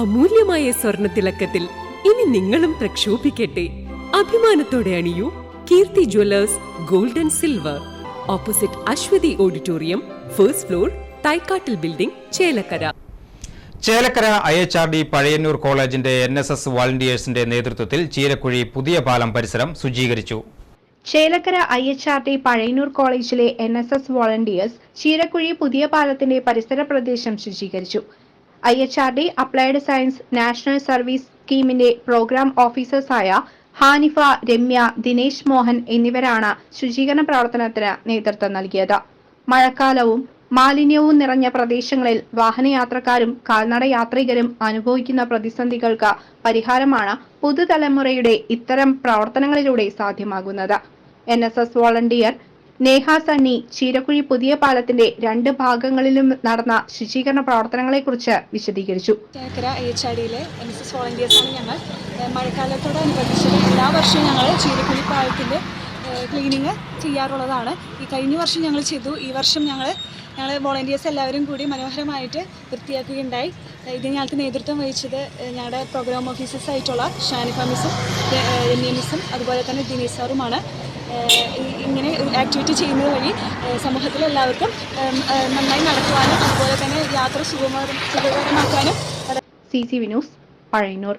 അമൂല്യമായ സ്വർണത്തിളക്കത്തിൽ ഇനി നിങ്ങളും പ്രക്ഷോഭിക്കട്ടെ. അഭിമാനത്തോടെ അണിയൂ Keerthi jewellers gold and silver. Opposite Aswathi auditorium first floor തൈക്കാട്ടിൽ building Chelakkara. Chelakkara I H R D Pazhayannur കോളേജിന്റെ എൻ എസ് എസ് വാളണ്ടിയേഴ്സിന്റെ നേതൃത്വത്തിൽ ചീരക്കുഴി പുതിയ പാലം പരിസരം ശുചീകരിച്ചു. Chelakkara I H R T Pazhayannur കോളേജിലെ N S S volunteers Cheerakuzhi പുതിയ പാലത്തിന്റെ പരിസര പ്രദേശം ശുചീകരിച്ചു. I H R D applied science national service സ്കീമിന്റെ programme ഓഫീസേഴ്സായ ഹാനിഫ രമ്യ ദിനേശ് മോഹൻ എന്നിവരാണ് ശുചീകരണ പ്രവർത്തനത്തിന് നേതൃത്വം നൽകിയത്. മഴക്കാലവും മാലിന്യവും നിറഞ്ഞ പ്രദേശങ്ങളിൽ വാഹനയാത്രക്കാരും കാൽനട യാത്രികരും അനുഭവിക്കുന്ന പ്രതിസന്ധികൾക്ക് പരിഹാരമാണ് പുതുതലമുറയുടെ ഇത്തരം പ്രവർത്തനങ്ങളിലൂടെ സാധ്യമാകുന്നത്. എൻ വോളണ്ടിയർ നേഹ സണ്ണി ചീരക്കുഴി പുതിയ പാലത്തിന്റെ രണ്ട് ഭാഗങ്ങളിലും നടന്ന ശുചീകരണ പ്രവർത്തനങ്ങളെക്കുറിച്ച് വിശദീകരിച്ചു. എല്ലാ വർഷവും ഞങ്ങൾ ചീരക്കുഴി പാലത്തിന്റെ ക്ലീനിങ് ചെയ്യാറുള്ളതാണ്. ഈ കഴിഞ്ഞ വർഷം ഞങ്ങൾ ചെയ്തു. ഈ വർഷം ഞങ്ങൾ ഞങ്ങൾ വോളണ്ടിയേഴ്സ് എല്ലാവരും കൂടി മനോഹരമായിട്ട് വൃത്തിയാക്കുകയുണ്ടായി. ഇതിന് ഞങ്ങൾക്ക് നേതൃത്വം വഹിച്ചത് ഞങ്ങളുടെ പ്രോഗ്രാം ഓഫീസേഴ്സ് ആയിട്ടുള്ള ഷാനിഫ മിസ്സും എ മിസ്സും അതുപോലെ തന്നെ ദിനേശ് സാറുമാണ്. ഇങ്ങനെ ആക്ടിവിറ്റി ചെയ്യുന്നത് വഴി സമൂഹത്തിലെ എല്ലാവർക്കും നന്നായി നടക്കുവാനും അതുപോലെ തന്നെ യാത്ര സുഗമ സുഖകരമാക്കാനും സി സി വിനോസ് പഴയന്നൂർ.